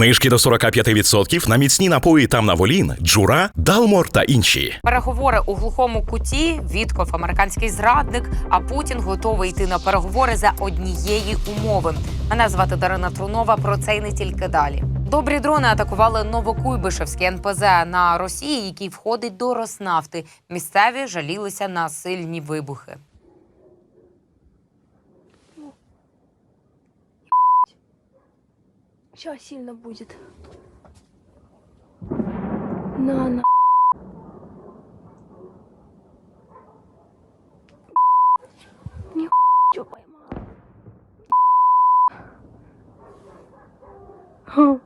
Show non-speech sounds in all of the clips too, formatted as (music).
Знижки до 45% на міцні напої Тамнаволін, Джура, Далмор та інші. Переговори у глухому куті. Вітков американський зрадник. А Путін готовий йти на переговори за однієї умови. Мене звати Дарина Трунова. Про це й не тільки далі. Добрі дрони атакували Новокуйбишевський НПЗ на Росії, який входить до Роснафти. Місцеві жалілися на сильні вибухи. Сейчас сильно будет. На, на. Не чё поймал. Ха.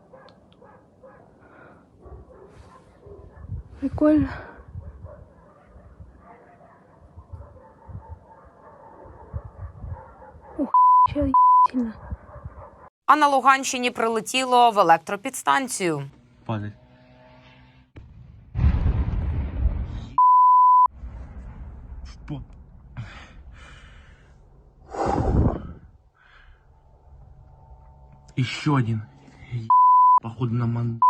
Прикольно. Ух, сейчас сильно. А на Луганщині прилетіло в електропідстанцію. пот. Еще один. Е- Походу на ман...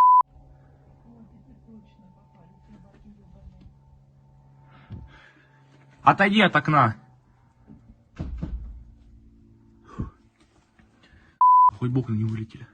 Отойди от окна. Бы окна не вылетели.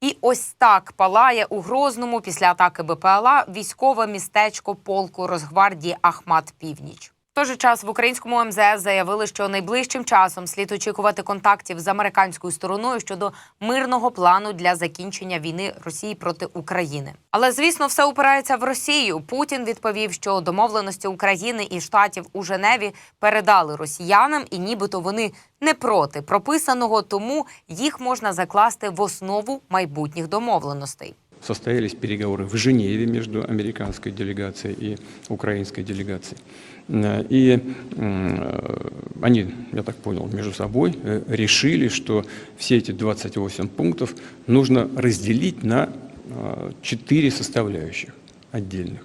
І ось так палає у Грозному після атаки БПЛА військове містечко полку Росгвардії Ахмат Північ. Той же час в українському МЗС заявили, що найближчим часом слід очікувати контактів з американською стороною щодо мирного плану для закінчення війни Росії проти України. Але звісно, все упирається в Росію. Путін відповів, що домовленості України і штатів у Женеві передали росіянам, і нібито вони не проти прописаного, тому їх можна закласти в основу майбутніх домовленостей. Состоялись переговоры в Женеве между американской делегацией и украинской делегацией. Э, И э, они, я так понял, между собой э, решили, что все эти 28 пунктов нужно разделить на э, четыре составляющих отдельных.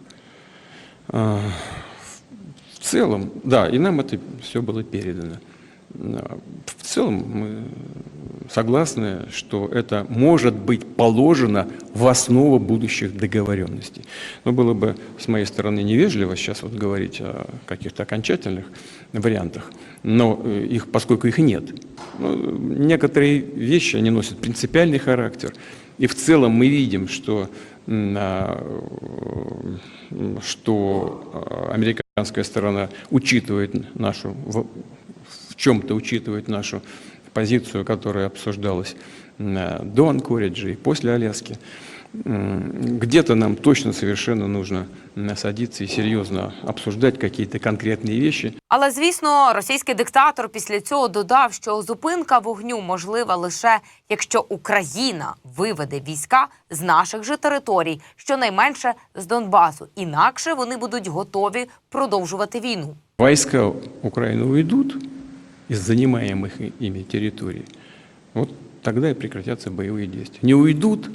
В целом, да, и нам это все было передано. В целом мы согласны, что это может быть положено в основу будущих договоренностей. Но было бы с моей стороны невежливо сейчас вот говорить о каких-то окончательных вариантах, но э, их, поскольку их нет. Ну, некоторые вещи, они носят принципиальный характер, и в целом мы видим, что, а, м, что а, американская сторона учитывает нашу в чем-то учитывает нашу позицию, которая обсуждалась м, до Анкориджа и после Аляски. Где-то нам точно совершенно нужно садиться и серьезно обсуждать какие-то конкретные вещи. Але звісно, російський диктатор після цього додав, що зупинка вогню можлива лише якщо Україна виведе війська з наших же територій, щонайменше з Донбасу. Інакше вони будуть готові продовжувати війну. Войска Украины уйдут из занимаемых и- ими территорий, вот тогда и прекратятся боевые действия. Не уйдут,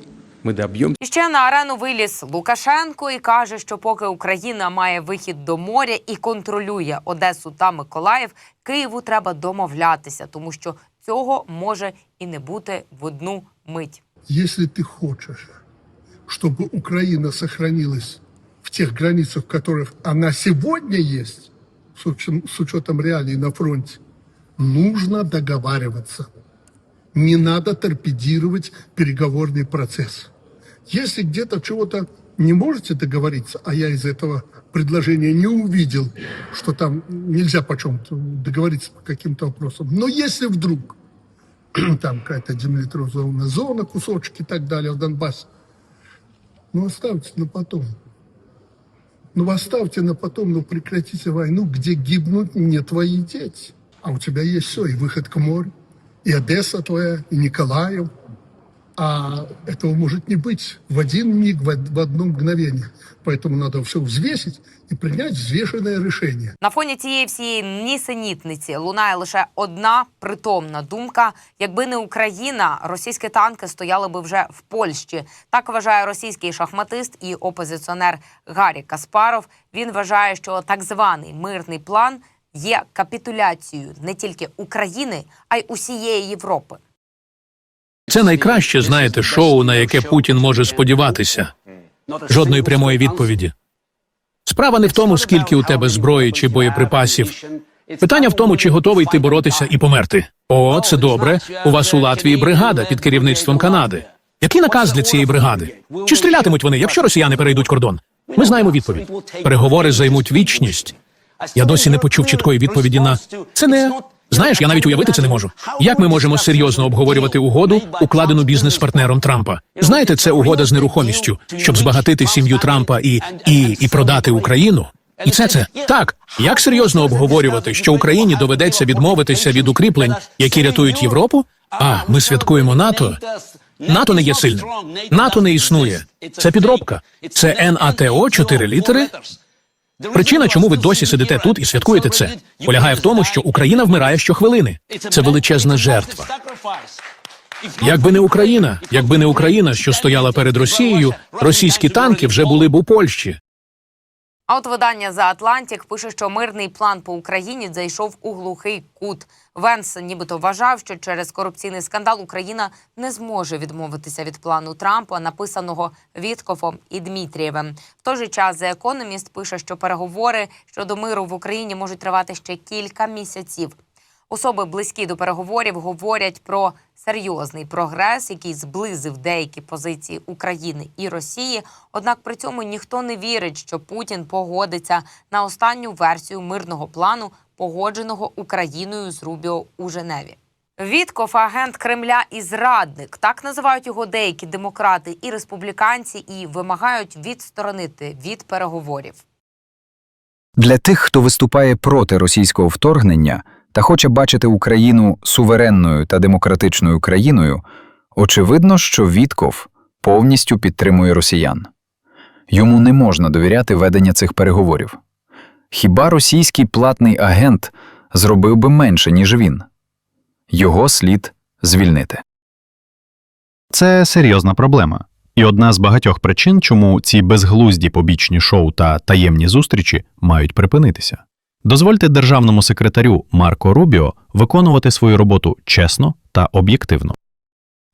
мы добьемся. І ще на арену виліз Лукашенко і каже, що поки Україна має вихід до моря і контролює Одесу та Миколаїв, Києву треба домовлятися, тому що цього може і не бути в одну мить. Если ты хочешь, чтобы Украина сохранилась в тех границах, в которых она сегодня есть, с учетом, с учетом реалий на фронте, Нужно договариваться. Не надо торпедировать переговорный процесс. Если где-то чего-то не можете договориться, а я из этого предложения не увидел, что там нельзя по чем-то договориться по каким-то вопросам, но если вдруг (clears throat) там какая-то демилитаризованная зона, кусочки и так далее в Донбассе. Ну, оставьте на потом. Ну, оставьте на потом, но прекратите войну, где гибнут не твои дети. А у тебя есть все, и выход к морю, и Одесса твоя, и Николаев, А этого может не быть в один миг, в од- в одно мгновение. Поэтому надо все взвесить и принять взвешенное решение. На фоні цієї всієї нісенітниці лунає лише одна притомна думка: якби не Україна, російські танки стояли би вже в Польщі. Так вважає російський шахматист і опозиціонер Гаррі Каспаров. Він вважає, що так званий мирний план є капітуляцією не тільки України, а й усієї Європи. Це найкраще, знаєте, шоу, на яке Путін може сподіватися. Жодної прямої відповіді. Справа не в тому, скільки у тебе зброї чи боєприпасів. Питання в тому, чи готовий ти боротися і померти. О, це добре. У вас у Латвії бригада під керівництвом Канади. Який наказ для цієї бригади? Чи стрілятимуть вони, якщо росіяни перейдуть кордон? Ми знаємо відповідь. Переговори займуть вічність. Я досі не почув чіткої відповіді на це не знаєш. Я навіть уявити це не можу. Як ми можемо серйозно обговорювати угоду, укладену бізнес-партнером Трампа? Знаєте, це угода з нерухомістю, щоб збагатити сім'ю Трампа і, і, і продати Україну. І це це так. Як серйозно обговорювати, що Україні доведеться відмовитися від укріплень, які рятують Європу? А ми святкуємо НАТО. НАТО не є сильним. НАТО не існує. Це підробка. Це НАТО, чотири літери. Причина, чому ви досі сидите тут і святкуєте це, полягає в тому, що Україна вмирає щохвилини. Це величезна жертва. Якби не Україна, якби не Україна, що стояла перед Росією, російські танки вже були б у Польщі. А от видання за Атлантік пише, що мирний план по Україні зайшов у глухий кут. Венс нібито вважав, що через корупційний скандал Україна не зможе відмовитися від плану Трампа, написаного Віткофом і Дмітрієвим. В той же час The Economist пише, що переговори щодо миру в Україні можуть тривати ще кілька місяців. Особи близькі до переговорів говорять про серйозний прогрес, який зблизив деякі позиції України і Росії. Однак при цьому ніхто не вірить, що Путін погодиться на останню версію мирного плану, погодженого Україною з Рубіо у Женеві. Вітков, агент Кремля і зрадник, так називають його деякі демократи і республіканці, і вимагають відсторонити від переговорів. Для тих, хто виступає проти російського вторгнення та хоче бачити Україну суверенною та демократичною країною, очевидно, що Вітков повністю підтримує росіян. Йому не можна довіряти ведення цих переговорів. Хіба російський платний агент зробив би менше, ніж він? Його слід звільнити. Це серйозна проблема. І одна з багатьох причин, чому ці безглузді побічні шоу та таємні зустрічі мають припинитися. Дозвольте державному секретарю Марко Рубіо виконувати свою роботу чесно та об'єктивно.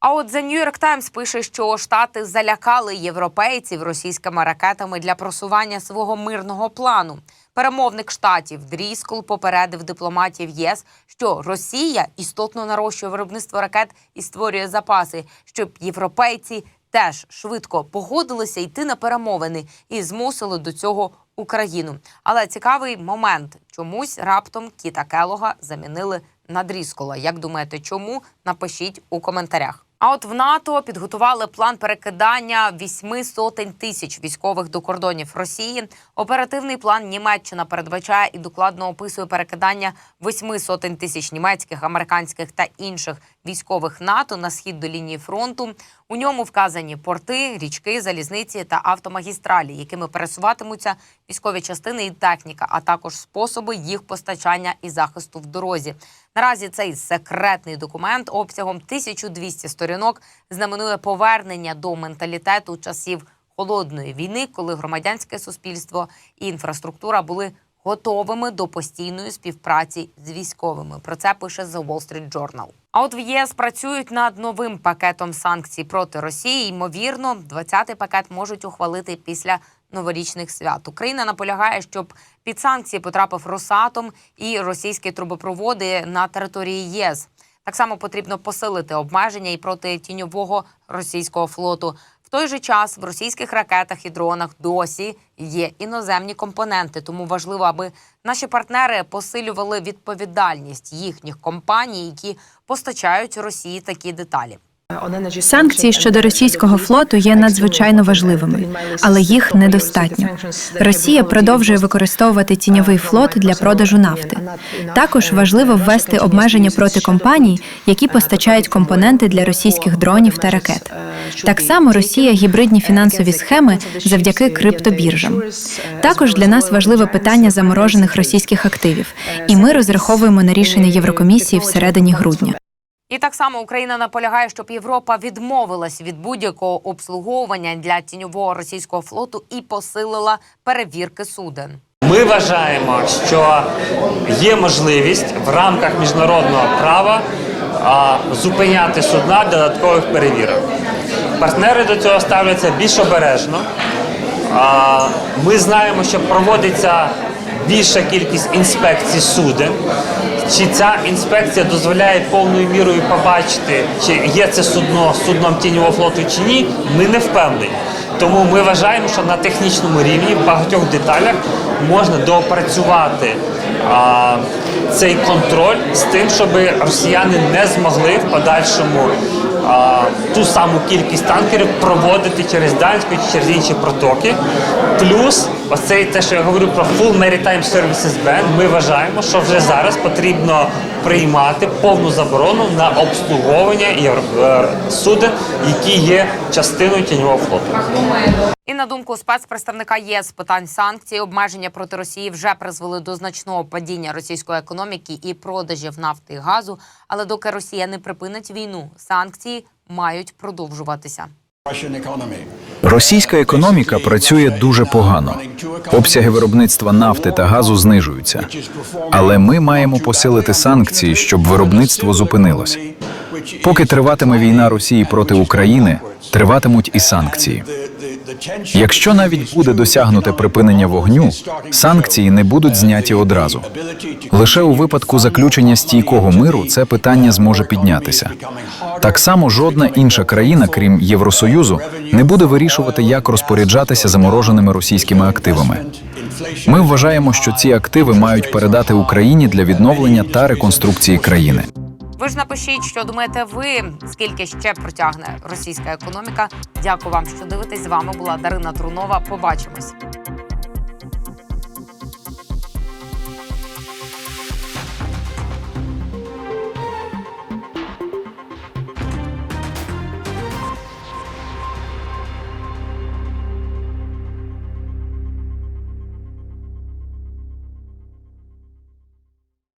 А от The New York Times пише, що штати залякали європейців російськими ракетами для просування свого мирного плану. Перемовник штатів Дріскол попередив дипломатів ЄС, що Росія істотно нарощує виробництво ракет і створює запаси, щоб європейці теж швидко погодилися йти на перемовини і змусили до цього Україну. Але цікавий момент чомусь раптом Кіта Келога замінили на Дріскола. Як думаєте, чому? Напишіть у коментарях. А от в НАТО підготували план перекидання вісьми сотень тисяч військових до кордонів Росії. Оперативний план Німеччина передбачає і докладно описує перекидання восьми сотень тисяч німецьких, американських та інших військових НАТО на схід до лінії фронту. У ньому вказані порти, річки, залізниці та автомагістралі, якими пересуватимуться військові частини і техніка, а також способи їх постачання і захисту в дорозі. Наразі цей секретний документ обсягом 1200 сторінок знаменує повернення до менталітету часів холодної війни, коли громадянське суспільство і інфраструктура були готовими до постійної співпраці з військовими. Про це пише The Wall Street Journal. А от в ЄС працюють над новим пакетом санкцій проти Росії. Ймовірно, 20-й пакет можуть ухвалити після новорічних свят. Україна наполягає, щоб під санкції потрапив Росатом і російські трубопроводи на території ЄС. Так само потрібно посилити обмеження і проти тіньового російського флоту. Той же час в російських ракетах і дронах досі є іноземні компоненти, тому важливо, аби наші партнери посилювали відповідальність їхніх компаній, які постачають Росії такі деталі. Санкції щодо російського флоту є надзвичайно важливими, але їх недостатньо. Росія продовжує використовувати тіньовий флот для продажу нафти. Також важливо ввести обмеження проти компаній, які постачають компоненти для російських дронів та ракет. Так само Росія гібридні фінансові схеми завдяки криптобіржам. Також для нас важливе питання заморожених російських активів, і ми розраховуємо на рішення Єврокомісії всередині грудня. І так само Україна наполягає, щоб Європа відмовилась від будь-якого обслуговування для тіньового російського флоту і посилила перевірки суден. Ми вважаємо, що є можливість в рамках міжнародного права зупиняти судна додаткових перевірок. Партнери до цього ставляться більш обережно. Ми знаємо, що проводиться більша кількість інспекцій суден. Чи ця інспекція дозволяє повною мірою побачити, чи є це судно судном тіньового флоту чи ні, ми не впевнені. Тому ми вважаємо, що на технічному рівні в багатьох деталях можна доопрацювати а, цей контроль з тим, щоб росіяни не змогли в подальшому а, ту саму кількість танкерів проводити через Данську чи через інші протоки. Плюс, оцей те, що я говорю про Full Maritime Services Band, ми вважаємо, що вже зараз потрібно приймати повну заборону на обслуговування е, суден, які є частиною тіньового флоту. І на думку спецпредставника ЄС питань санкцій, обмеження проти Росії вже призвели до значного падіння російської економіки і продажів нафти і газу. Але доки Росія не припинить війну, санкції мають продовжуватися. Російська економіка працює дуже погано. Обсяги виробництва нафти та газу знижуються. Але ми маємо посилити санкції, щоб виробництво зупинилось. Поки триватиме війна Росії проти України, триватимуть і санкції. Якщо навіть буде досягнуте припинення вогню, санкції не будуть зняті одразу. Лише у випадку заключення стійкого миру це питання зможе піднятися. Так само жодна інша країна, крім Євросоюзу, не буде вирішувати, як розпоряджатися замороженими російськими активами. Ми вважаємо, що ці активи мають передати Україні для відновлення та реконструкції країни. Ви ж напишіть, що думаєте ви, скільки ще протягне російська економіка. Дякую вам, що дивитесь. З вами була Дарина Трунова. Побачимось.